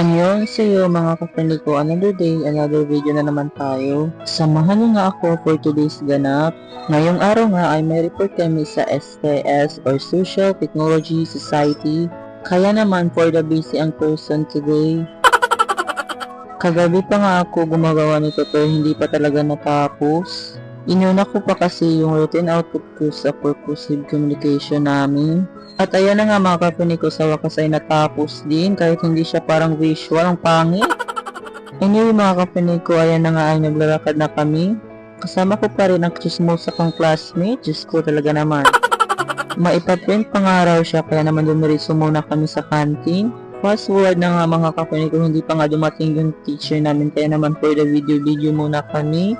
Iyo mga kapatid ko, another day, another video na naman tayo. Samahan niyo nga ako for today's ganap. Ngayong araw nga ay may report kami sa STS or Social Technology Society. Kaya naman for the busy ang person today. Kagabi pa nga ako gumagawa nito pero hindi pa talaga natapos. Inuna ko pa kasi yung routine output ko sa purposive communication namin. At ayan na nga mga kapatid ko sa wakas ay natapos din kahit hindi siya parang visual, ang pangit. Anyway mga kapatid ko, ayan na nga ay naglalakad na kami. Kasama ko pa rin ang chismosa kong classmate, Diyos ko talaga naman. Maipaprint pa nga raw siya kaya naman dumiritso muna kami sa canteen. Fast forward na nga mga kapatid ko, hindi pa nga dumating yung teacher namin kaya naman for the video-video muna kami.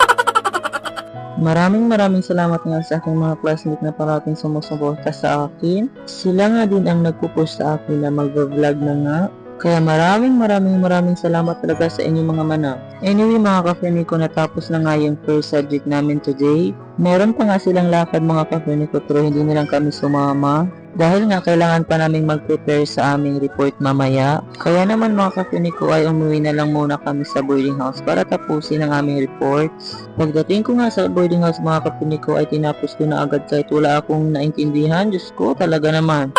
Maraming maraming salamat nga sa aking mga classmate na parating sumusuporta sa akin. Sila nga din ang nagpo-push sa akin na mag-vlog na nga. Kaya maraming maraming maraming salamat talaga sa inyong mga manang. Anyway mga ka-friend ko, natapos na nga yung first subject namin today. Meron pa nga silang lakad mga ka-friend ko pero hindi nilang kami sumama. Dahil nga kailangan pa naming mag-prepare sa aming report mamaya. Kaya naman mga ka-friend ko ay umuwi na lang muna kami sa boarding house para tapusin ang aming reports. Pagdating ko nga sa boarding house mga ka-friend ko ay tinapos ko na agad kahit wala akong naintindihan. Diyos ko talaga naman.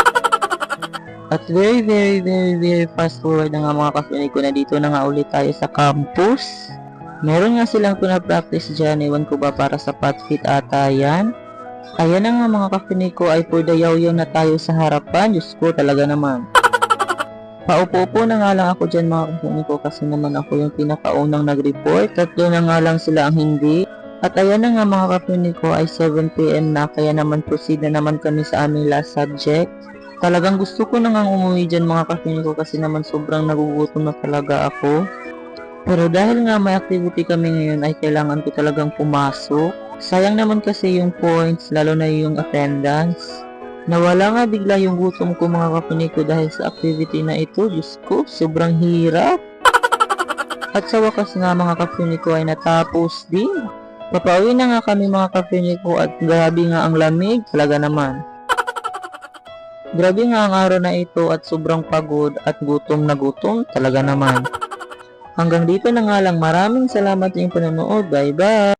At very, very, very, very fast forward na nga mga ka-friend ko na dito na nga ulit tayo sa campus. Meron nga silang pina-practice dyan, ewan ko ba para sa patfit ata yan. Ayan na nga mga ka-friend ko ay for the yaw na tayo sa harapan. Diyos ko talaga naman. Paupo-upo na nga lang ako dyan mga ka-friend ko kasi naman ako yung pinakaunang nag-report. Tatlo na nga lang sila ang hindi. At ayan na nga mga ka-friend ko ay 7pm na kaya naman proceed na naman kami sa aming last subject. Talagang gusto ko na nga umuwi dyan mga ka-friend ko kasi naman sobrang nagugutom na talaga ako. Pero dahil nga may activity kami ngayon ay kailangan ko talagang pumasok. Sayang naman kasi yung points, lalo na yung attendance. Nawala nga bigla yung gutom ko mga kapatid ko dahil sa activity na ito. Diyos ko, sobrang hirap. At sa wakas nga mga kapatid ko ay natapos din. Papauwi na nga kami mga kapatid ko at grabe nga ang lamig. Talaga naman. Grabe nga ang araw na ito at sobrang pagod at gutom na gutom. Talaga naman. Hanggang dito na nga lang. Maraming salamat sa inyong panonood. Bye bye!